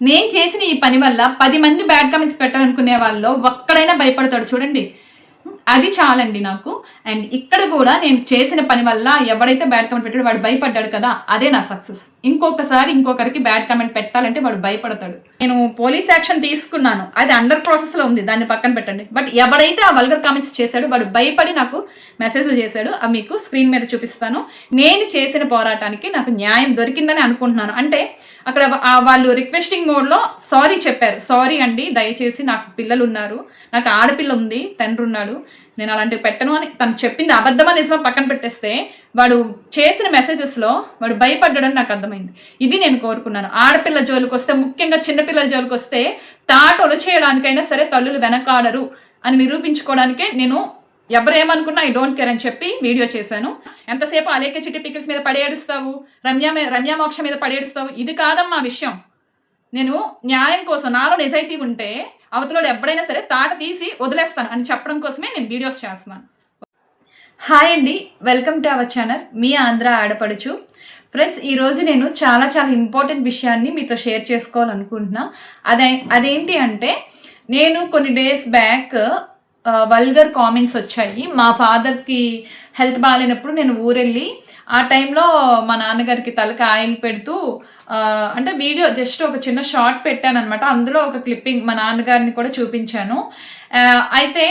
నేను చేసిన ఈ పని వల్ల పది మంది బ్యాడ్ కామెంట్స్ పెట్టాలనుకునే వాళ్ళు ఒక్కడైనా భయపడతాడు చూడండి. అది చాలండి నాకు. అండ్ ఇక్కడ కూడా నేను చేసిన పని వల్ల ఎవడైతే బ్యాడ్ కామెంట్ పెట్టాడో వాడు భయపడ్డాడు కదా అదే నా సక్సెస్ ఇంకొకసారి ఇంకొకరికి బ్యాడ్ కామెంట్ పెట్టాలంటే వాడు భయపడతాడు. నేను పోలీస్ యాక్షన్ తీసుకున్నాను. అది అండర్ ప్రాసెస్లో ఉంది. దాన్ని పక్కన పెట్టండి. బట్ ఎవడైతే ఆ వల్గర్ కామెంట్స్ చేశాడో వాడు భయపడి నాకు మెసేజ్లు చేశాడు. అవి మీకు స్క్రీన్ మీద చూపిస్తాను. నేను చేసిన పోరాటానికి నాకు న్యాయం దొరికిందని అనుకుంటున్నాను. అంటే అక్కడ వాళ్ళు రిక్వెస్టింగ్ మోడ్లో సారీ చెప్పారు. సారీ అండి. దయచేసి నాకు పిల్లలు ఉన్నారు. నాకు ఆడపిల్ల ఉంది. తండ్రి ఉన్నాడు. నేను అలాంటివి పెట్టను అని తను చెప్పింది అబద్ధమా నిజమా పక్కన పెట్టేస్తే వాడు చేసిన మెసేజెస్లో వాడు భయపడ్డాడని నాకు అర్థమైంది. ఇది నేను కోరుకున్నాను. ఆడపిల్ల జోలికి వస్తే ముఖ్యంగా చిన్నపిల్లల జోలికి వస్తే తాటొలు చేయడానికైనా సరే తల్లులు వెనకాడరు అని నిరూపించుకోవడానికే నేను ఎవరేమనుకున్నా ఐ డోంట్ కేర్ అని చెప్పి వీడియో చేశాను. ఎంతసేపు అలేక చిట్టి పికిల్స్ మీద పడేడుస్తావు? రమ్య రమ్యామోక్ష రమ్య మోక్ష మీద పడేడుస్తావు? ఇది కాదమ్మా విషయం. నేను న్యాయం కోసం నాలో నిజాయితీ ఉంటే అవతలోడు ఎప్పుడైనా సరే తాట తీసి వదిలేస్తాను అని చెప్పడం కోసమే నేను వీడియోస్ చేస్తున్నాను. హాయ్ అండి వెల్కమ్ టు అవర్ ఛానల్. మీ ఆంధ్ర ఆడపడుచు. ఫ్రెండ్స్ ఈరోజు నేను చాలా చాలా ఇంపార్టెంట్ విషయాన్ని మీతో షేర్ చేసుకోవాలనుకుంటున్నా. అదే అదేంటి అంటే నేను కొన్ని డేస్ బ్యాక్ వల్గర్ కామెంట్స్ వచ్చాయి. మా ఫాదర్కి హెల్త్ బాగాలేనప్పుడు నేను ఊరెళ్ళి ఆ టైంలో మా నాన్నగారికి తలకి ఆయిల్ పెడుతూ అంటే వీడియో జస్ట్ ఒక చిన్న షార్ట్ పెట్టాను అనమాట అందులో ఒక క్లిప్పింగ్ మా నాన్నగారిని కూడా చూపించాను. అయితే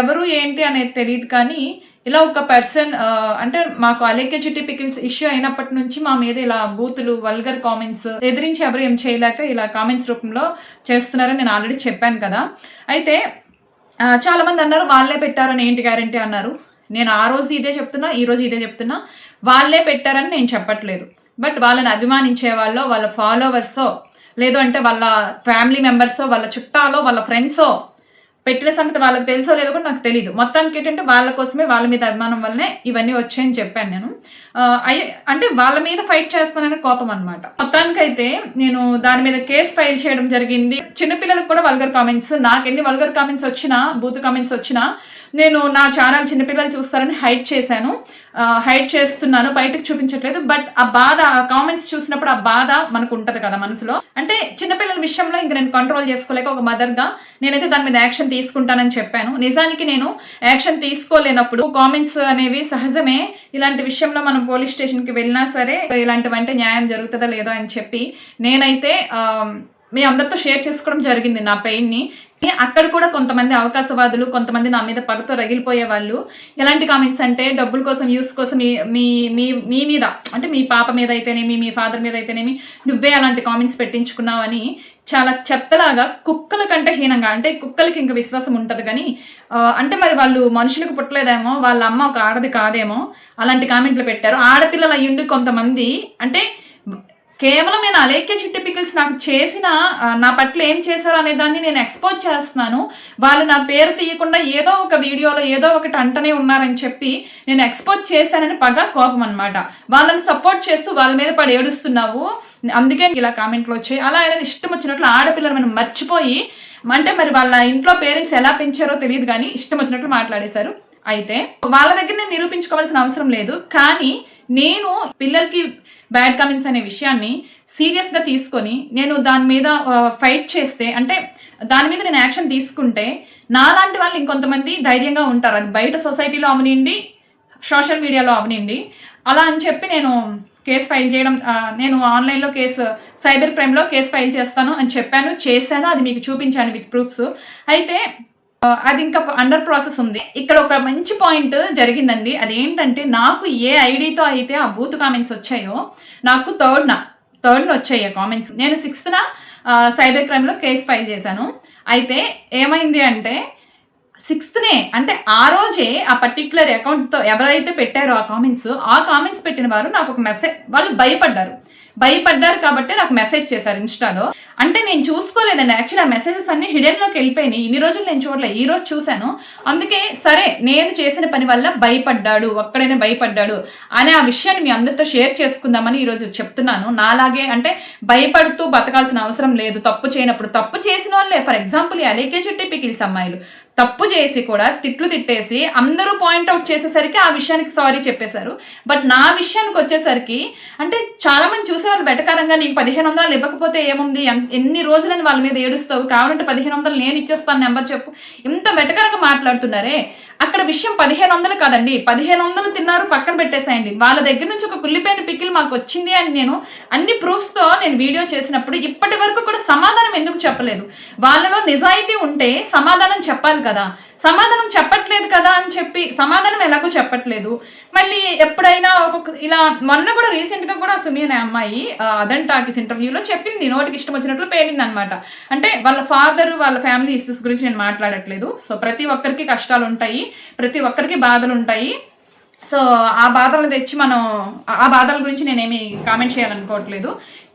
ఎవరు ఏంటి అనేది తెలియదు కానీ ఇలా ఒక పర్సన్ అంటే మాకు అలేఖ్య చిట్టి పికిల్స్ ఇష్యూ అయినప్పటి నుంచి మా మీద ఇలా బూతులు వల్గర్ కామెంట్స్ ఎదిరించి ఎవరు ఏం చేయలేక ఇలా కామెంట్స్ రూపంలో చేస్తున్నారని నేను ఆల్రెడీ చెప్పాను కదా. అయితే చాలామంది అన్నారు వాళ్ళే పెట్టారని ఏంటి గ్యారంటీ అన్నారు. నేను ఆ రోజు ఇదే చెప్తున్నా ఈ రోజు ఇదే చెప్తున్నా. వాళ్ళే పెట్టారని నేను చెప్పట్లేదు. బట్ వాళ్ళని అభిమానించే వాళ్ళు వాళ్ళ ఫాలోవర్సో లేదు అంటే వాళ్ళ ఫ్యామిలీ మెంబర్సో వాళ్ళ చుట్టాలో వాళ్ళ ఫ్రెండ్సో పెట్టిన సంగతి వాళ్ళకి తెలుసో లేదో కూడా నాకు తెలియదు మొత్తానికి ఏంటంటే వాళ్ళ కోసమే వాళ్ళ మీద అభిమానం వల్లనే ఇవన్నీ వచ్చాయని చెప్పాను నేను. అయ్యే అంటే వాళ్ళ మీద ఫైట్ చేస్తానని కోపం అనమాట మొత్తానికైతే నేను దాని మీద కేసు ఫైల్ చేయడం జరిగింది. చిన్నపిల్లలకు కూడా వల్గర్ కామెంట్స్ నాకు ఎన్ని వల్గర్ కామెంట్స్ వచ్చినా బూత్ కామెంట్స్ వచ్చినా నేను నా ఛానల్ చిన్నపిల్లలు చూస్తారని హైడ్ చేశాను. హైడ్ చేస్తున్నాను. బయటకు చూపించట్లేదు. బట్ ఆ బాధ కామెంట్స్ చూసినప్పుడు ఆ బాధ మనకు ఉంటుంది కదా మనసులో. అంటే చిన్నపిల్లల విషయంలో ఇంకా నేను కంట్రోల్ చేసుకోలేక ఒక మదర్గా నేనైతే దాని మీద యాక్షన్ తీసుకుంటానని చెప్పాను. నిజానికి నేను యాక్షన్ తీసుకోలేనప్పుడు కామెంట్స్ అనేవి సహజమే. ఇలాంటి విషయంలో మనం పోలీస్ స్టేషన్కి వెళ్ళినా సరే ఇలాంటివంటే న్యాయం జరుగుతుందా లేదో అని చెప్పి నేనైతే మీ అందరితో షేర్ చేసుకోవడం జరిగింది నా పెయిన్ని అక్కడ కూడా కొంతమంది అవకాశవాదులు కొంతమంది నా మీద పగతో రగిలిపోయే వాళ్ళు. ఎలాంటి కామెంట్స్ అంటే డబ్బుల కోసం యూస్ కోసం మీ మీ మీ మీద అంటే మీ పాప మీద అయితేనేమి మీ ఫాదర్ మీద అయితేనేమి నువ్వే అలాంటి కామెంట్స్ పెట్టించుకున్నావని చాలా చెత్తలాగా కుక్కల కంటే హీనంగా అంటే కుక్కలకి ఇంకా విశ్వాసం ఉంటుంది కానీ అంటే మరి వాళ్ళు మనుషులకు పుట్టలేదేమో వాళ్ళ అమ్మ ఒక ఆడది కాదేమో అలాంటి కామెంట్లు పెట్టారు. ఆడపిల్లలు అయ్యుండి కొంతమంది అంటే కేవలం నేను అలేఖ్య చిట్టి పికిల్స్ నాకు చేసిన నా పట్ల ఏం చేశారు అనే దాన్ని నేను ఎక్స్పోజ్ చేస్తున్నాను. వాళ్ళు నా పేరు తీయకుండా ఏదో ఒక వీడియోలో ఏదో ఒకటి అంటనే ఉన్నారని చెప్పి నేను ఎక్స్పోజ్ చేశానని పగ కోపం అనమాట వాళ్ళని సపోర్ట్ చేస్తూ వాళ్ళ మీద పడి ఏడుస్తున్నావు. అందుకే ఇలా కామెంట్లు వచ్చాయి. అలా ఆయన ఇష్టం వచ్చినట్లు ఆడపిల్లలు మనం మర్చిపోయి అంటే మరి వాళ్ళ ఇంట్లో పేరెంట్స్ ఎలా పెంచారో తెలియదు కానీ ఇష్టం వచ్చినట్లు మాట్లాడేశారు. అయితే వాళ్ళ దగ్గర నేను నిరూపించుకోవాల్సిన అవసరం లేదు. కానీ నేను పిల్లలకి బ్యాడ్ కామెంట్స్ అనే విషయాన్ని సీరియస్గా తీసుకొని నేను దాని మీద ఫైట్ చేస్తే అంటే దాని మీద నేను యాక్షన్ తీసుకుంటే నాలాంటి వాళ్ళు ఇంకొంతమంది ధైర్యంగా ఉంటారు. అది బయట సొసైటీలో అవనివ్వండి సోషల్ మీడియాలో అవనివ్వండి అలా అని చెప్పి నేను కేసు ఫైల్ చేయడం నేను ఆన్లైన్లో కేసు సైబర్ క్రైమ్లో కేసు ఫైల్ చేస్తాను అని చెప్పాను చేశాను. అది మీకు చూపించాను విత్ ప్రూఫ్స్ అయితే అది ఇంకా అండర్ ప్రాసెస్ ఉంది. ఇక్కడ ఒక మంచి పాయింట్ జరిగిందండి. అదేంటంటే నాకు ఏ ఐడితో అయితే ఆ బూత్ కామెంట్స్ వచ్చాయో నాకు థర్డ్న థర్డ్న వచ్చాయి ఆ కామెంట్స్ నేను సిక్స్త్న సైబర్ క్రైమ్లో కేసు ఫైల్ చేశాను. అయితే ఏమైంది అంటే సిక్స్త్నే అంటే ఆ రోజే ఆ పర్టిక్యులర్ అకౌంట్తో ఎవరైతే పెట్టారో ఆ కామెంట్స్ ఆ కామెంట్స్ పెట్టిన వారు నాకు ఒక మెసేజ్ వాళ్ళు భయపడ్డారు. భయపడ్డారు కాబట్టి నాకు మెసేజ్ చేశారు ఇన్స్టాలో. అంటే నేను చూసుకోలేదండి యాక్చువల్లీ ఆ మెసేజెస్ అన్ని హిడెన్లోకి వెళ్ళిపోయినాయి. ఇన్ని రోజులు నేను చూడలేదు ఈ రోజు చూశాను. అందుకే సరే నేను చేసిన పని వల్ల భయపడ్డాడు ఒక్కడైనా భయపడ్డాడు అనే ఆ విషయాన్ని మీ అందరితో షేర్ చేసుకుందామని ఈరోజు చెప్తున్నాను. నాలాగే అంటే భయపడుతూ బతకాల్సిన అవసరం లేదు. తప్పు చేయనప్పుడు తప్పు చేసిన వాళ్ళే. For example Alekhya Chitti pickles అమ్మాయిలు తప్పు చేసి కూడా తిట్లు తిట్టేసి అందరూ పాయింట్అవుట్ చేసేసరికి ఆ విషయానికి సారీ చెప్పేశారు. బట్ నా విషయానికి వచ్చేసరికి అంటే చాలామంది చూసే వాళ్ళు నీకు పదిహేను వందలు ఇవ్వకపోతే ఏముంది? ఎన్ని రోజులని వాళ్ళ మీద ఏడుస్తావు? కావాలంటే పదిహేను వందలు నేను ఇచ్చేస్తాను నెంబర్ చెప్పు. ఇంత బెటకరంగా మాట్లాడుతున్నారే? అక్కడ విషయం పదిహేను వందలు కాదండి. పదిహేను వందలు తిన్నారు పక్కన పెట్టేసాయండి. వాళ్ళ దగ్గర నుంచి ఒక కుళ్ళిపోయిన పికిల్ మాకు వచ్చింది అని నేను అన్ని ప్రూఫ్స్తో నేను వీడియో చేసినప్పుడు ఇప్పటి వరకు కూడా సమాధానం ఎందుకు చెప్పలేదు? వాళ్ళలో నిజాయితీ ఉంటే సమాధానం చెప్పాలి కదా. సమాధానం చెప్పట్లేదు కదా అని చెప్పి సమాధానం ఎలాగో చెప్పట్లేదు. మళ్ళీ ఎప్పుడైనా ఒక్కొక్క ఇలా మొన్న కూడా రీసెంట్గా కూడా సుమి అనే అమ్మాయి అదన్ టాకీస్ ఇంటర్వ్యూలో చెప్పింది. నోటికి ఇష్టం వచ్చినట్లు పేలింది అనమాట అంటే వాళ్ళ ఫాదర్ వాళ్ళ ఫ్యామిలీ ఇష్యూస్ గురించి నేను మాట్లాడట్లేదు. సో ప్రతి ఒక్కరికి కష్టాలు ఉంటాయి. ప్రతి ఒక్కరికి బాధలు ఉంటాయి. సో ఆ బాధలు తెచ్చి మనం ఆ బాధల గురించి నేనేమి కామెంట్ చేయాలనుకోవట్లేదు.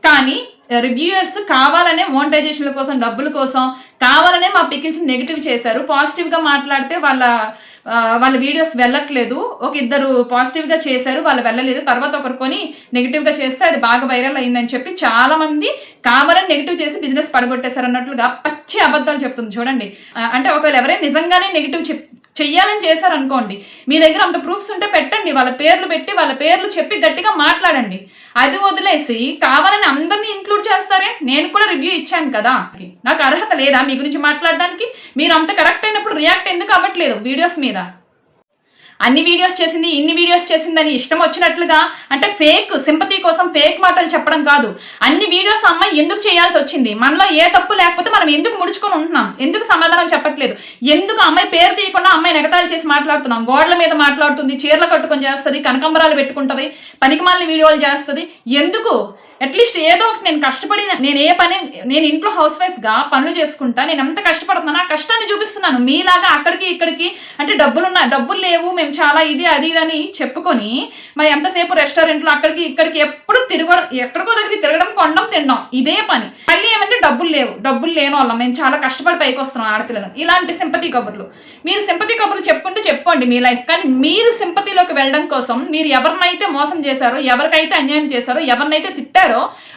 కానీ రివ్యూయర్స్ కావాలనే మోనిటైజేషన్ల కోసం డబ్బుల కోసం కావాలనే మా పికిల్స్ నెగిటివ్ చేశారు. పాజిటివ్గా మాట్లాడితే వాళ్ళ వాళ్ళ వీడియోస్ వెళ్ళట్లేదు. ఒక ఇద్దరు పాజిటివ్గా చేశారు వాళ్ళు వెళ్ళలేదు. తర్వాత ఒకరు కొని నెగిటివ్గా చేస్తే అది బాగా వైరల్ అయిందని చెప్పి చాలామంది కావాలని నెగిటివ్ చేసి బిజినెస్ పడగొట్టేశారు అన్నట్లుగా పచ్చి అబద్ధాలు చెప్తుంది. చూడండి. అంటే ఒకవేళ ఎవరైనా నిజంగానే నెగిటివ్ చెప్ చెయ్యాలని చేశారనుకోండి మీ దగ్గర అంత ప్రూఫ్స్ ఉంటే పెట్టండి వాళ్ళ పేర్లు పెట్టి వాళ్ళ పేర్లు చెప్పి గట్టిగా మాట్లాడండి. అది వదిలేసి కావాలని అందరినీ ఇంక్లూడ్ చేస్తారే? నేను కూడా రివ్యూ ఇచ్చాను కదా. నాకు అర్హత లేదా మీ గురించి మాట్లాడడానికి? మీరు అంత కరెక్ట్ అయినప్పుడు రియాక్ట్ ఎందుకు అవ్వట్లేదు వీడియోస్ మీద? అన్ని వీడియోస్ చేసింది ఇన్ని వీడియోస్ చేసిందని ఇష్టం వచ్చినట్లుగా అంటే ఫేక్ సింపతి కోసం ఫేక్ మాటలు చెప్పడం కాదు. అన్ని వీడియోస్ అమ్మాయి ఎందుకు చేయాల్సి వచ్చింది? మనలో ఏ తప్పు లేకపోతే మనం ఎందుకు ముడుచుకొని ఉంటున్నాం? ఎందుకు సమాధానం చెప్పట్లేదు? ఎందుకు అమ్మాయి పేరు తీయకుండా అమ్మాయి నెగతాలు చేసి మాట్లాడుతున్నాం? గోడల మీద మాట్లాడుతుంది చీరలు కట్టుకొని చేస్తుంది కనకంబరాలు పెట్టుకుంటుంది పనికిమాలిన వీడియోలు చేస్తుంది. ఎందుకు అట్లీస్ట్ ఏదో ఒకటి నేను కష్టపడి నేను ఏ పని నేను ఇంట్లో హౌస్ వైఫ్గా పనులు చేసుకుంటా నేను ఎంత కష్టపడుతున్నాను ఆ కష్టాన్ని చూపిస్తున్నాను. మీలాగా అక్కడికి ఇక్కడికి అంటే డబ్బులున్నా డబ్బులు లేవు మేము చాలా ఇది అది ఇది అని చెప్పుకొని మరి ఎంతసేపు రెస్టారెంట్లో అక్కడికి ఇక్కడికి ఎప్పుడు తిరగడం ఎక్కడికో దగ్గరికి తిరగడం కొండం తినడం ఇదే పని. మళ్ళీ ఏమంటే డబ్బులు లేవు డబ్బులు లేని వాళ్ళం మేము చాలా కష్టపడి పైకి వస్తున్నాం ఆడపిల్లలు ఇలాంటి సింపతి కబుర్లు. మీరు సింపతి కబుర్లు చెప్పుకుంటే చెప్పుకోండి మీ లైఫ్ కానీ మీరు సింపతిలోకి వెళ్ళడం కోసం మీరు ఎవరినైతే మోసం చేశారో ఎవరికైతే అన్యాయం చేశారో ఎవరినైతే తిట్టారు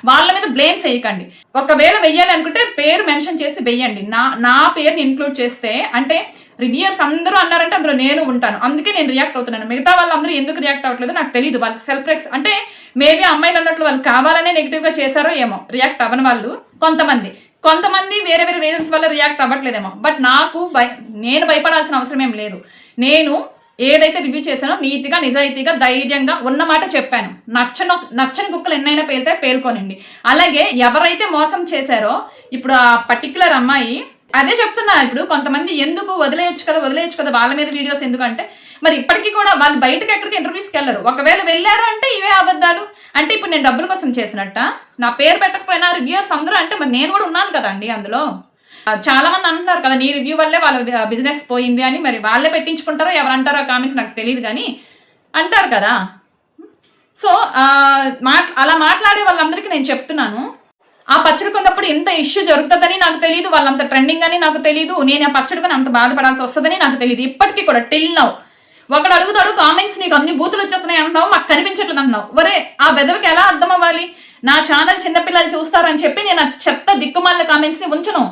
వాళ్ళ మీద బ్లేమ్ చేయకండి. ఒకవేళ వెయ్యాలి అనుకుంటే పేరు మెన్షన్ చేసి వెయ్యండి. నా నా పేరుని ఇంక్లూడ్ చేస్తే అంటే రివ్యూర్స్ అందరూ అన్నారంటే అందులో నేను ఉంటాను. అందుకే నేను రియాక్ట్ అవుతున్నాను. మిగతా వాళ్ళందరూ ఎందుకు రియాక్ట్ అవ్వట్లేదు నాకు తెలియదు వాళ్ళకి సెల్ఫ్ రెక్స్ అంటే మేబీ అమ్మాయిలు అన్నట్లు వాళ్ళు కావాలనే నెగిటివ్గా చేశారో ఏమో రియాక్ట్ అవ్వని వాళ్ళు కొంతమంది. కొంతమంది వేరే వేరే రీజన్స్ వల్ల రియాక్ట్ అవ్వట్లేదేమో. బట్ నాకు భయ నేను భయపడాల్సిన అవసరం ఏం లేదు. నేను ఏదైతే రివ్యూ చేశానో నీతిగా నిజాయితీగా ధైర్యంగా ఉన్న మాట చెప్పాను. నచ్చను నచ్చని కుక్కలు ఎన్నైనా పేలితే పేర్కొనండి అలాగే ఎవరైతే మోసం చేశారో ఇప్పుడు ఆ పర్టికులర్ అమ్మాయి అదే చెప్తున్నా ఇప్పుడు కొంతమంది ఎందుకు వదిలేయచ్చు కదా వదిలేయచ్చు కదా వాళ్ళ మీద వీడియోస్ ఎందుకంటే మరి ఇప్పటికీ కూడా వాళ్ళు బయటకు ఎక్కడికి ఇంటర్వ్యూస్కి వెళ్ళరు. ఒకవేళ వెళ్ళారు అంటే ఇవే అబద్ధాలు. అంటే ఇప్పుడు నేను డబ్బుల కోసం చేసినట్ట? నా పేరు పెట్టకపోయినా రివ్యూస్ అందరూ అంటే మరి నేను కూడా ఉన్నాను కదండి అందులో. చాలా మంది అంటున్నారు కదా నీ రివ్యూ వల్లే వాళ్ళ బిజినెస్ పోయింది అని. మరి వాళ్ళే పెట్టించుకుంటారో ఎవరు అంటారో కామెంట్స్ నాకు తెలియదు కానీ అంటారు కదా. సో ఆ, మాట్ అలా మాట్లాడే వాళ్ళందరికీ నేను చెప్తున్నాను. ఆ పచ్చడి కొన్నప్పుడు ఇంత ఇష్యూ జరుగుతుందని నాకు తెలియదు వాళ్ళంత ట్రెండింగ్ అని నాకు తెలియదు నేను ఆ పచ్చడి కొని అంత బాధపడాల్సి వస్తుందని నాకు తెలియదు ఇప్పటికీ కూడా టిల్ నౌ ఒకడు అడుగుతాడు కామెంట్స్ నీకు అన్ని బూతులు వచ్చేస్తున్నాయి అంటున్నావు మాకు కనిపించట్లేదు అంటున్నావు. ఒరే ఆ బెదవికి ఎలా అర్థం అవ్వాలి? నా ఛానల్ చిన్నపిల్లలు చూస్తారని చెప్పి నేను ఆ చెత్త దిక్కుమాల కామెంట్స్ని ఉంచను.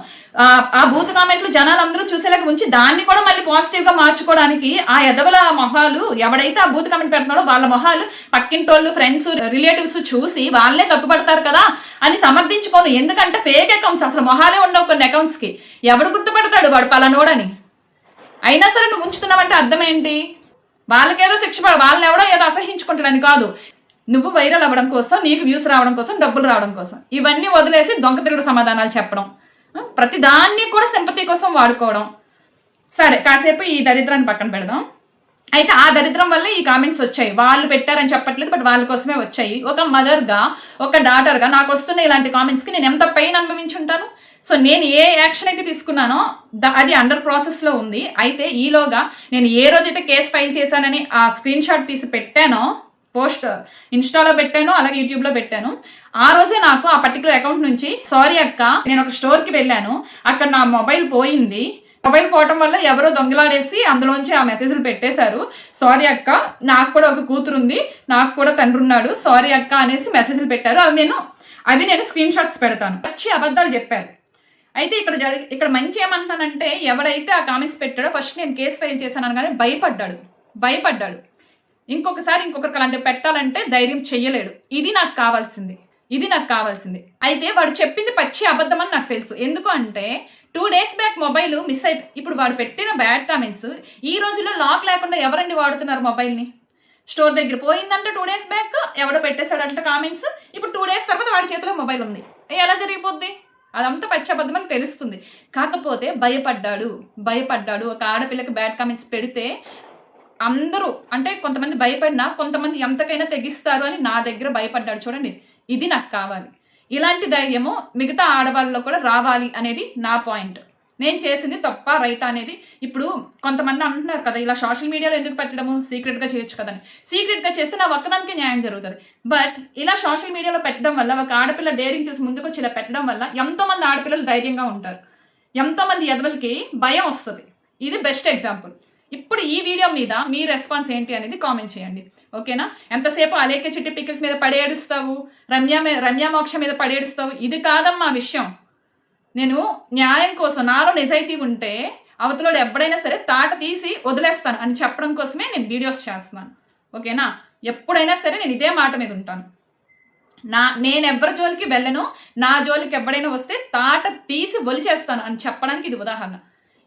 ఆ భూత కామెంట్లు జనాలు అందరూ చూసేలాగా ఉంచి దాన్ని కూడా మళ్ళీ పాజిటివ్గా మార్చుకోవడానికి ఆ ఎదవల మొహాలు ఎవడైతే ఆ భూత కామెంట్ పెడుతున్నాడో వాళ్ళ మొహాలు పక్కింటోళ్ళు ఫ్రెండ్స్ రిలేటివ్స్ చూసి వాళ్ళే తప్పుపడతారు కదా అని సమర్థించుకోను. ఎందుకంటే ఫేక్ అకౌంట్స్ అసలు మొహాలే ఉండవు కొన్ని అకౌంట్స్కి. ఎవడు గుర్తుపడతాడు వాడు పలానోడని? అయినా సరే నువ్వు ఉంచుతున్నావంటే అర్థం ఏంటి? వాళ్ళకేదో శిక్ష పడ వాళ్ళని ఎవడో ఏదో అసహించుకుంటాడని కాదు. నువ్వు వైరల్ అవ్వడం కోసం నీకు వ్యూస్ రావడం కోసం డబ్బులు రావడం కోసం. ఇవన్నీ వదిలేసి దొంగతిరుగుడు సమాధానాలు చెప్పడం. ప్రతి దాన్ని కూడా సింపతి కోసం వాడుకోవడం. సరే కాసేపు ఈ దరిద్రాన్ని పక్కన పెడదాం. అయితే ఆ దరిద్రం వల్ల ఈ కామెంట్స్ వచ్చాయి. వాళ్ళు పెట్టారని చెప్పట్లేదు బట్ వాళ్ళ కోసమే వచ్చాయి. ఒక మదర్గా ఒక డాటర్గా నాకు వస్తున్న ఇలాంటి కామెంట్స్కి నేను ఎంత పెయిన్ అనుభవించుంటాను? సో నేను ఏ యాక్షన్ అయితే తీసుకున్నానో ద- అది అండర్ ప్రాసెస్లో ఉంది. అయితే ఈలోగా నేను ఏ రోజైతే కేసు ఫైల్ చేశానని ఆ స్క్రీన్ షాట్ తీసి పెట్టానో పోస్ట్ ఇన్స్టాలో పెట్టాను అలాగే యూట్యూబ్లో పెట్టాను. ఆ రోజే నాకు ఆ పర్టికులర్ అకౌంట్ నుంచి సారీ అక్క నేను ఒక స్టోర్కి వెళ్ళాను అక్కడ నా మొబైల్ పోయింది. మొబైల్ పోవటం వల్ల ఎవరో దొంగలాడేసి అందులోంచి ఆ మెసేజ్లు పెట్టేశారు. సారీ అక్క నాకు కూడా ఒక కూతురు ఉంది నాకు కూడా తండ్రి ఉన్నాడు సారీ అక్క అనేసి మెసేజ్లు పెట్టారు. అవి నేను అవి నేను స్క్రీన్ షాట్స్ పెడతాను. వచ్చి అబద్ధాలు చెప్పారు. అయితే ఇక్కడ జరిగి ఇక్కడ మంచి ఏమంటున్నానంటే ఎవరైతే ఆ కామెంట్స్ పెట్టాడో ఫస్ట్ నేను కేసు ఫైల్ చేశాను అనగానే భయపడ్డాడు. భయపడ్డాడు. ఇంకొకసారి ఇంకొకరికి అలాంటివి పెట్టాలంటే ధైర్యం చెయ్యలేడు. ఇది నాకు కావాల్సింది. ఇది నాకు కావాల్సింది. అయితే వాడు చెప్పింది పచ్చి అబద్ధం అని నాకు తెలుసు. ఎందుకు అంటే two days back mobile miss అయి ఇప్పుడు వాడు పెట్టిన బ్యాడ్ కామెంట్స్ ఈ రోజుల్లో లాక్ లేకుండా ఎవరండి వాడుతున్నారు మొబైల్ని స్టోర్ దగ్గర పోయిందంటే టూ డేస్ బ్యాక్ ఎవడో పెట్టేశాడంట కామెంట్స్ ఇప్పుడు టూ డేస్ తర్వాత వాడి చేతిలో మొబైల్ ఉంది. ఎలా జరిగిపోద్ది? అదంతా పచ్చబద్ధం అని తెలుస్తుంది. కాకపోతే భయపడ్డాడు. భయపడ్డాడు. ఒక ఆడపిల్లకి బ్యాడ్ కామెంట్స్ పెడితే అందరూ అంటే కొంతమంది భయపడినా కొంతమంది ఎంతకైనా తెగిస్తారు అని నా దగ్గర భయపడ్డాడు చూడండి. ఇది నాకు కావాలి. ఇలాంటి ధైర్యము మిగతా ఆడవాళ్ళలో కూడా రావాలి అనేది నా పాయింట్. నేను చేసింది తప్ప రైట్ అనేది ఇప్పుడు కొంతమంది అంటున్నారు కదా ఇలా సోషల్ మీడియాలో ఎందుకు పెట్టడము? సీక్రెట్గా చేయొచ్చు కదని. సీక్రెట్గా చేస్తే నా ఒక్కదానికి న్యాయం జరుగుతుంది. బట్ ఇలా సోషల్ మీడియాలో పెట్టడం వల్ల ఒక ఆడపిల్ల డేరింగ్ చేసి ముందుకు వచ్చి ఇలా పెట్టడం వల్ల ఎంతోమంది ఆడపిల్లలు ధైర్యంగా ఉంటారు. ఎంతోమంది ఎదవలకి భయం వస్తుంది. ఇది బెస్ట్ ఎగ్జాంపుల్. ఇప్పుడు ఈ వీడియో మీద మీ రెస్పాన్స్ ఏంటి అనేది కామెంట్ చేయండి. ఓకేనా? ఎంతసేపు అలేఖ్య చిట్టి పికిల్స్ మీద పడేడుస్తావు? రమ్య మీ- రమ్య మోక్ష మీద పడేడుస్తావు? ఇది కాదమ్మా విషయం. నేను న్యాయం కోసం నాలో నిజాయితీ ఉంటే అవతలలో ఎప్పుడైనా సరే తాట తీసి వదిలేస్తాను అని చెప్పడం కోసమే నేను వీడియోస్ చేస్తున్నాను. ఓకేనా? ఎప్పుడైనా సరే నేను ఇదే మాట మీద ఉంటాను. నా నేను ఎవరి జోలికి వెళ్ళను నా జోలికి ఎవడైనా వస్తే తాట తీసి ఒలిచేస్తాను అని చెప్పడానికి ఇది ఉదాహరణ.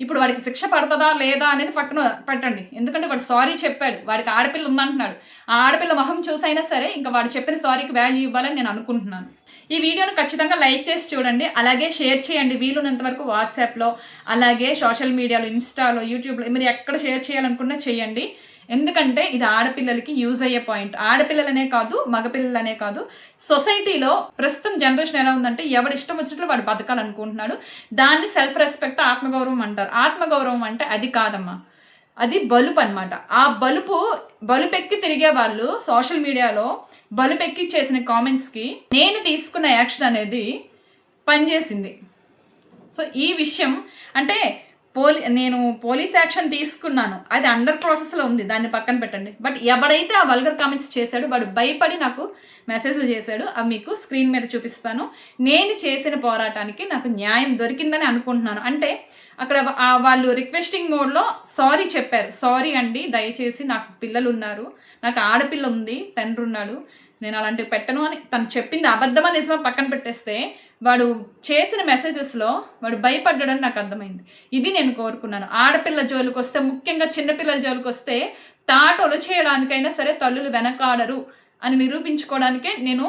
ఇప్పుడు వాడికి శిక్ష పడుతుందా లేదా అనేది పక్కన పెట్టండి. ఎందుకంటే వాడు సారీ చెప్పాడు. వాడికి ఆడపిల్ల ఉందంటున్నాడు. ఆ ఆడపిల్ల మొహం చూసైనా సరే ఇంకా వాడు చెప్పిన సారీకి వాల్యూ ఇవ్వాలని నేను అనుకుంటున్నాను. ఈ వీడియోను ఖచ్చితంగా లైక్ చేసి చూడండి. అలాగే షేర్ చేయండి. వీలున్నంత వరకు వాట్సాప్లో అలాగే సోషల్ మీడియాలో ఇన్స్టాలో యూట్యూబ్లో మీరు ఎక్కడ షేర్ చేయాలనుకున్నా చేయండి. ఎందుకంటే ఇది ఆడపిల్లలకి యూజ్ అయ్యే పాయింట్. ఆడపిల్లలనే కాదు మగపిల్లలనే కాదు. సొసైటీలో ప్రస్తుతం జనరేషన్ ఎలా ఉందంటే ఎవడు ఇష్టం వచ్చినట్లు వాడు బతకాలనుకుంటున్నాడు. దాన్ని సెల్ఫ్ రెస్పెక్ట్ ఆత్మగౌరవం అంటారు. ఆత్మగౌరవం అంటే అది కాదమ్మా. అది బలుపు అనమాట ఆ బలుపు బలుపెక్కి తిరిగే వాళ్ళు సోషల్ మీడియాలో బలుపెక్కి చేసిన కామెంట్స్కి నేను తీసుకున్న యాక్షన్ అనేది పనిచేసింది. సో ఈ విషయం అంటే పోలీ నేను పోలీస్ యాక్షన్ తీసుకున్నాను. అది అండర్ ప్రాసెస్లో ఉంది దాన్ని పక్కన పెట్టండి. బట్ ఎవడైతే ఆ వల్గర్ కామెంట్స్ చేశాడో వాడు భయపడి నాకు మెసేజ్లు చేశాడు అవి మీకు స్క్రీన్ మీద చూపిస్తాను. నేను చేసిన పోరాటానికి నాకు న్యాయం దొరికిందని అనుకుంటున్నాను. అంటే అక్కడ వాళ్ళు రిక్వెస్టింగ్ మోడ్లో సారీ చెప్పారు. సారీ అండి దయచేసి నాకు పిల్లలు ఉన్నారు నాకు ఆడపిల్ల ఉంది తండ్రి ఉన్నాడు. నేను అలాంటివి పెట్టను అని తను చెప్పింది అబద్ధమా నిజమా పక్కన పెట్టేస్తే వాడు చేసిన మెసేజెస్లో వాడు భయపడ్డాడని నాకు అర్థమైంది. ఇది నేను కోరుకున్నాను. ఆడపిల్ల జోలికి వస్తే ముఖ్యంగా చిన్నపిల్లల జోలికి వస్తే తాటలు చేయడానికైనా సరే తల్లులు వెనకాడరు అని నిరూపించుకోవడానికే నేను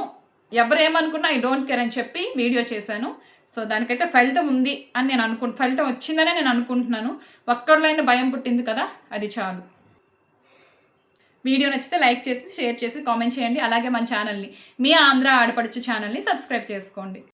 ఎవరేమనుకున్నా ఐ డోంట్ కేర్ అని చెప్పి వీడియో చేశాను. సో దానికైతే ఫలితం ఉంది అని నేను అనుకు ఫలితం వచ్చిందనే నేను అనుకుంటున్నాను. ఒక్కడిలో భయం పుట్టింది కదా అది చాలు. వీడియో నచ్చితే లైక్ చేసి షేర్ చేసి కామెంట్ చేయండి. అలాగే మన ఛానల్ని మీ ఆంధ్ర ఆడపడుచు ఛానల్ని సబ్స్క్రైబ్ చేసుకోండి.